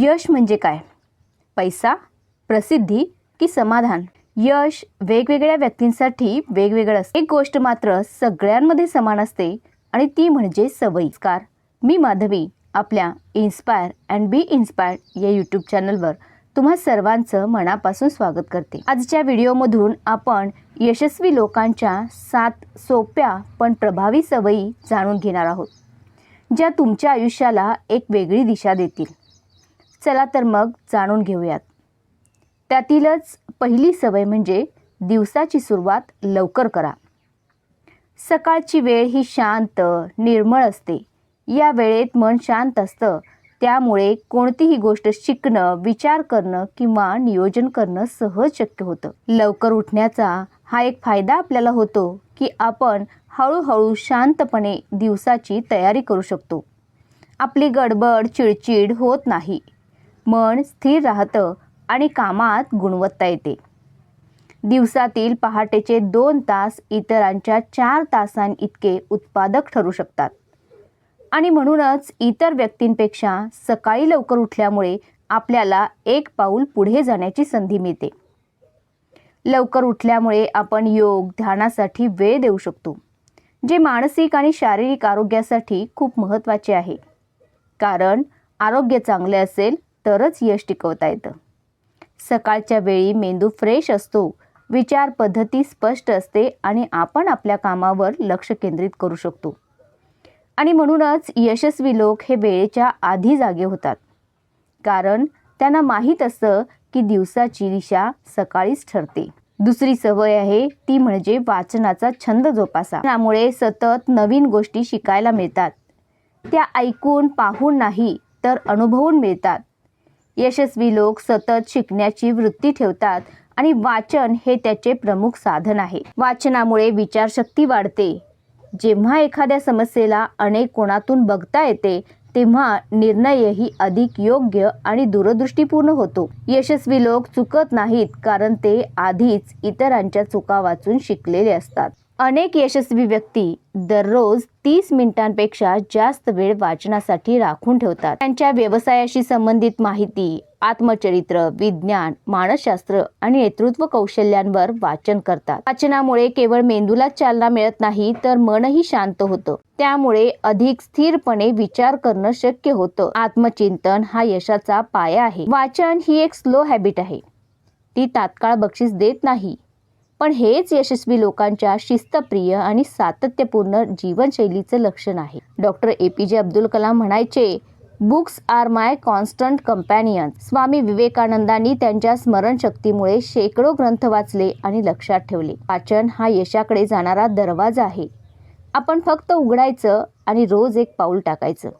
यश म्हणजे काय? पैसा प्रसिद्धी की समाधान? यश वेगवेगळ्या व्यक्तींसाठी वेगवेगळं असते. एक गोष्ट मात्र सगळ्यांमध्ये समान असते आणि ती म्हणजे सवयीकार मी माधवी आपल्या इन्स्पायर अँड बी इन्स्पायर्ड या यूट्यूब चॅनलवर तुम्हा सर्वांचं मनापासून स्वागत करते. आजच्या व्हिडिओमधून आपण यशस्वी लोकांच्या सात सोप्या पण प्रभावी सवयी जाणून घेणार आहोत ज्या तुमच्या आयुष्याला एक वेगळी दिशा देतील. चला तर मग जाणून घेऊयात. त्यातीलच पहिली सवय म्हणजे दिवसाची सुरुवात लवकर करा. सकाळची वेळ ही शांत निर्मळ असते. या वेळेत मन शांत असतं. त्यामुळे कोणतीही गोष्ट शिकणं विचार करणं किंवा नियोजन करणं सहज शक्य होतं. लवकर उठण्याचा हा एक फायदा आपल्याला होतो की आपण हळूहळू शांतपणे दिवसाची तयारी करू शकतो. आपली गडबड चिडचिड होत नाही. मन स्थिर राहतं आणि कामात गुणवत्ता येते. दिवसातील पहाटेचे दोन तास इतरांच्या चार तासांइतके उत्पादक ठरू शकतात. आणि म्हणूनच इतर व्यक्तींपेक्षा सकाळी लवकर उठल्यामुळे आपल्याला एक पाऊल पुढे जाण्याची संधी मिळते. लवकर उठल्यामुळे आपण योग ध्यानासाठी वेळ देऊ शकतो जे मानसिक आणि शारीरिक आरोग्यासाठी खूप महत्त्वाचे आहे. कारण आरोग्य चांगले असेल तरच यश टिकवता येतं. सकाळच्या वेळी मेंदू फ्रेश असतो विचार पद्धती स्पष्ट असते आणि आपण आपल्या कामावर लक्ष केंद्रित करू शकतो. आणि म्हणूनच यशस्वी लोक हे वेळेच्या आधी जागे होतात. कारण त्यांना माहीत असतं की दिवसाची दिशा सकाळीच ठरते. दुसरी सवय आहे ती म्हणजे वाचनाचा छंद जोपासा. त्यामुळे सतत नवीन गोष्टी शिकायला मिळतात. त्या ऐकून पाहून नाही तर अनुभवून मिळतात. यशस्वी लोक सतत शिकण्याची वृत्ती ठेवतात आणि वाचन हे त्याचे प्रमुख साधन आहे. वाचनामुळे विचारशक्ती वाढते. जेव्हा एखाद्या समस्येला अनेक कोणातून बघता येते तेव्हा निर्णयही अधिक योग्य आणि दूरदृष्टीपूर्ण होतो. यशस्वी लोक चुकत नाहीत कारण ते आधीच इतरांच्या चुका वाचून शिकलेले असतात. अनेक यशस्वी व्यक्ती दररोज तीस मिनिटांपेक्षा जास्त वेळ वाचनासाठी राखून ठेवतात. त्यांच्या व्यवसायाशी संबंधित माहिती आत्मचरित्र विज्ञान मानसशास्त्र आणि नेतृत्व कौशल्यांवर वाचन करतात. वाचनामुळे केवळ मेंदूला चालना मिळत नाही तर मनही शांत होतं. त्यामुळे अधिक स्थिरपणे विचार करणं शक्य होतं. आत्मचिंतन हा यशाचा पाया आहे. वाचन ही एक स्लो हॅबिट आहे. ती तात्काळ बक्षीस देत नाही. पण हेच यशस्वी लोकांच्या शिस्तप्रिय आणि सातत्यपूर्ण जीवनशैलीचं लक्षण आहे. Doctor A. P. J. Abdul Kalam म्हणायचे books are my constant companion Swami विवेकानंदांनी त्यांच्या स्मरणशक्तीमुळे शेकडो ग्रंथ वाचले आणि लक्षात ठेवले. वाचन हा यशाकडे जाणारा दरवाजा आहे. आपण फक्त उघडायचं आणि रोज एक पाऊल टाकायचं.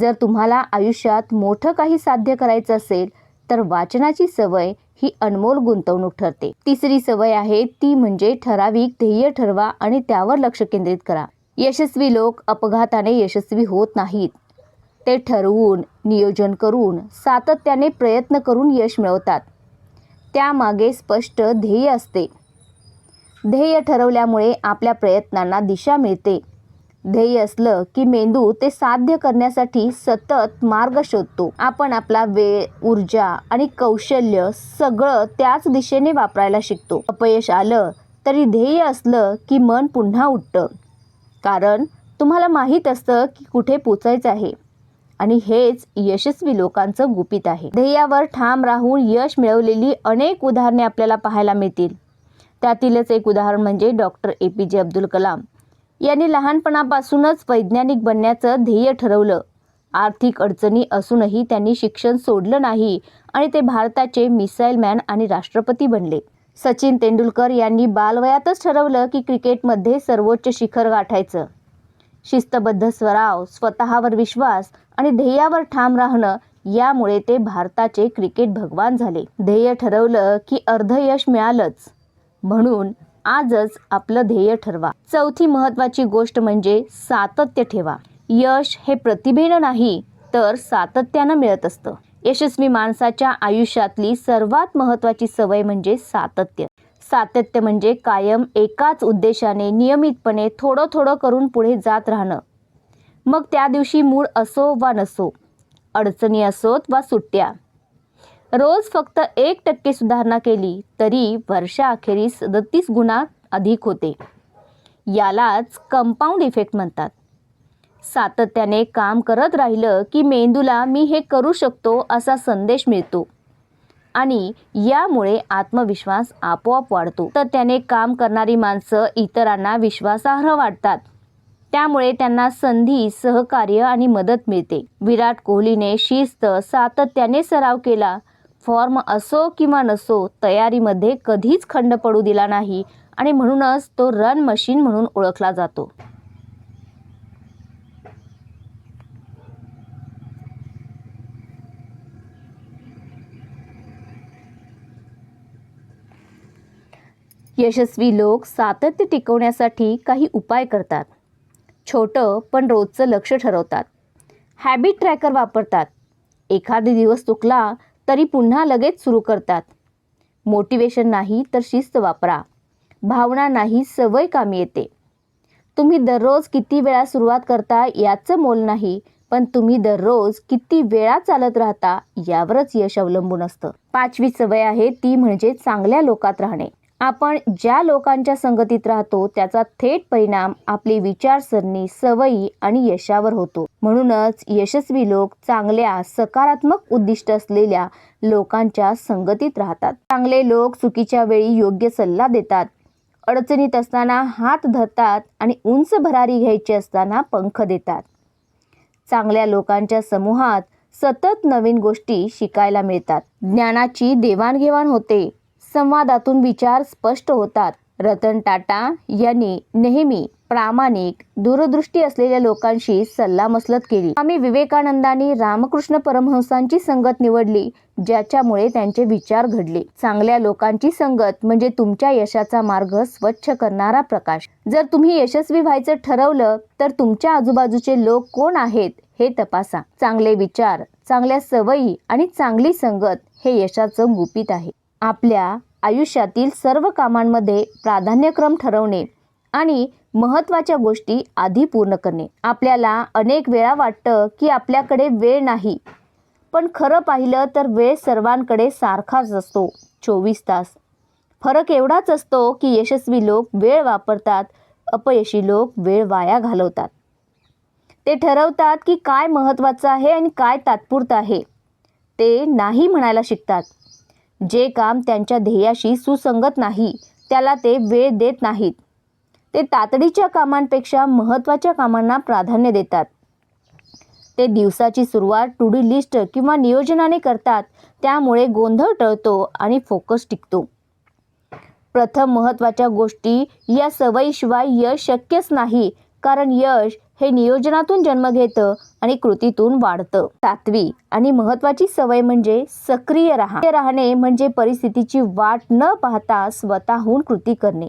जर तुम्हाला आयुष्यात मोठं काही साध्य करायचं असेल तर वाचनाची सवय ही अनमोल गुंतवणूक ठरते. तिसरी सवय आहे ती म्हणजे ठराविक ध्येय ठरवा आणि त्यावर लक्ष केंद्रित करा. यशस्वी लोक अपघाताने यशस्वी होत नाहीत. ते ठरवून नियोजन करून सातत्याने प्रयत्न करून यश मिळवतात. त्यामागे स्पष्ट ध्येय असते. ध्येय ठरवल्यामुळे आपल्या प्रयत्नांना दिशा मिळते. ध्येय असलं की मेंदू ते साध्य करण्यासाठी सतत मार्ग शोधतो. आपण आपला वेळ ऊर्जा आणि कौशल्य सगळं त्याच दिशेने वापरायला शिकतो. अपयश आलं तरी ध्येय असलं की मन पुन्हा उठतं. कारण तुम्हाला माहीत असतं की कुठे पोचायचं आहे. आणि हेच यशस्वी लोकांचं गुपित आहे. ध्येयावर ठाम राहून यश मिळवलेली अनेक उदाहरणे आपल्याला पाहायला मिळतील. त्यातीलच एक उदाहरण म्हणजे doctor A P J Abdul Kalam. यांनी लहानपणापासूनच वैज्ञानिक बनण्याचं ध्येय ठरवलं. आर्थिक अडचणी असूनही त्यांनी शिक्षण सोडलं नाही आणि ते भारताचे मिसाईल मॅन आणि राष्ट्रपती बनले. सचिन तेंडुलकर यांनी बालवयातच ठरवलं की क्रिकेटमध्ये सर्वोच्च शिखर गाठायचं. शिस्तबद्ध स्वराव स्वतःवर विश्वास आणि ध्येयावर ठाम राहणं यामुळे ते भारताचे क्रिकेट भगवान झाले. ध्येय ठरवलं की अर्ध यश मिळालंच. म्हणून आजच आपलं ध्येय ठरवा. चौथी महत्त्वाची गोष्ट म्हणजे सातत्य ठेवा. यश हे प्रतिभेनं नाही तर सातत्यानं मिळत असतं. यशस्वी माणसाच्या आयुष्यातली सर्वात महत्त्वाची सवय म्हणजे सातत्य. सातत्य म्हणजे कायम एकाच उद्देशाने नियमितपणे थोडं थोडं करून पुढे जात राहणं. मग त्या दिवशी मूळ असो वा नसो अडचणी असोत वा सुट्ट्या रोज फक्त एक टक्के सुधारणा केली तरी वर्षाअखेरीस सदतीस गुणा अधिक होते. यालाच कंपाऊंड इफेक्ट म्हणतात. सातत्याने काम करत राहिलं की मेंदूला मी हे करू शकतो असा संदेश मिळतो. आणि यामुळे आत्मविश्वास आपोआप वाढतो. तर त्याने काम करणारी माणसं इतरांना विश्वासार्ह वाटतात. त्यामुळे त्यांना संधी सहकार्य आणि मदत मिळते. विराट कोहलीने शिस्त सातत्याने सराव केला फॉर्म असो किंवा नसो तयारीमध्ये कधीच खंड पडू दिला नाही आणि म्हणूनच तो रन मशीन म्हणून ओळखला जातो. यशस्वी लोक सातत्य टिकवण्यासाठी काही उपाय करतात. छोटं पण रोजचं लक्ष ठरवतात. हॅबिट ट्रॅकर वापरतात. एखादे दिवस चुकला तरी पुन्हा लगेच सुरू करतात. मोटिवेशन नाही तर शिस्त वापरा. भावना नाही सवय कामी येते. तुम्ही दररोज किती वेळा सुरुवात करता याचं मोल नाही पण तुम्ही दररोज किती वेळा चालत राहता यावरच यश अवलंबून असतं. पाचवी सवय आहे ती म्हणजे चांगल्या लोकात राहणे. आपण ज्या लोकांच्या संगतीत राहतो त्याचा थेट परिणाम आपली विचारसरणी सवयी आणि यशावर होतो. म्हणूनच यशस्वी लोक चांगल्या सकारात्मक उद्दिष्ट असलेल्या लोकांच्या संगतीत राहतात. चांगले लोक चुकीच्या वेळी योग्य सल्ला देतात. अडचणीत असताना हात धरतात आणि उंच भरारी घ्यायची असताना पंख देतात. चांगल्या लोकांच्या समूहात सतत नवीन गोष्टी शिकायला मिळतात. ज्ञानाची देवाणघेवाण होते. संवादातून विचार स्पष्ट होतात. रतन टाटा यांनी नेहमी प्रामाणिक दूरदृष्टी असलेल्या लोकांशी सल्लामसलत केली. आम्ही विवेकानंदांनी रामकृष्ण परमहंसांची संगत निवडली ज्याच्यामुळे त्यांचे विचार घडले. चांगल्या लोकांची संगत म्हणजे तुमच्या यशाचा मार्ग स्वच्छ करणारा प्रकाश. जर तुम्ही यशस्वी व्हायचं ठरवलं तर तुमच्या आजूबाजूचे लोक कोण आहेत हे तपासा. चांगले विचार चांगल्या सवयी आणि चांगली संगत हे यशाचं गुपित आहे. आपल्या आयुष्यातील सर्व कामांमध्ये प्राधान्यक्रम ठरवणे आणि महत्त्वाच्या गोष्टी आधी पूर्ण करणे. आपल्याला अनेक वेळा वाटतं की आपल्याकडे वेळ नाही पण खरं पाहिलं तर वेळ सर्वांकडे सारखाच असतो. चोवीस तास. फरक एवढाच असतो की यशस्वी लोक वेळ वापरतात अपयशी लोक वेळ वाया घालवतात. ते ठरवतात की काय महत्त्वाचं आहे आणि काय तात्पुरतं आहे. ते नाही म्हणायला शिकतात. जे काम त्यांच्या ध्येयाशी सुसंगत नाही त्याला ते वेळ देत नाहीत. ते तातडीच्या कामांपेक्षा महत्त्वाच्या कामांना प्राधान्य देतात. ते दिवसाची सुरुवात टू डी लिस्ट किंवा नियोजनाने करतात त्यामुळे गोंधळ टळतो आणि फोकस टिकतो. प्रथम महत्त्वाच्या गोष्टी या सवयीशिवाय यश शक्यच नाही कारण यश हे नियोजनातून जन्म घेतं आणि कृतीतून वाढतं. सातवी आणि महत्त्वाची सवय म्हणजे सक्रिय राहा राहणे म्हणजे परिस्थितीची वाट न पाहता स्वतःहून कृती करणे.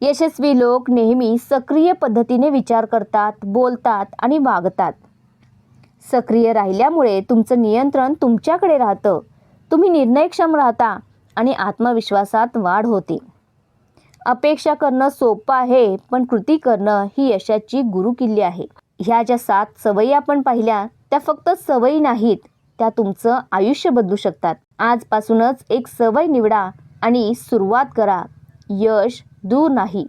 यशस्वी लोक नेहमी सक्रिय पद्धतीने विचार करतात बोलतात आणि वागतात. सक्रिय राहिल्यामुळे तुमचं नियंत्रण तुमच्याकडे राहतं. तुम्ही निर्णयक्षम राहता आणि आत्मविश्वासात वाढ होते. अपेक्षा करणं सोपं आहे पण कृती करणं ही यशाची गुरुकिल्ली आहे. ह्या ज्या सात सवयी आपण पाहिल्या त्या फक्त सवयी नाहीत त्या तुमचं आयुष्य बदलू शकतात. आजपासूनच एक सवय निवडा आणि सुरुवात करा. यश दूर नाही.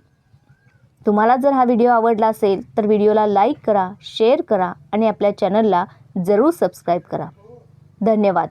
तुम्हाला जर हा व्हिडिओ आवडला असेल तर व्हिडिओला लाईक करा शेअर करा आणि आपल्या चॅनलला जरूर सबस्क्राईब करा. धन्यवाद.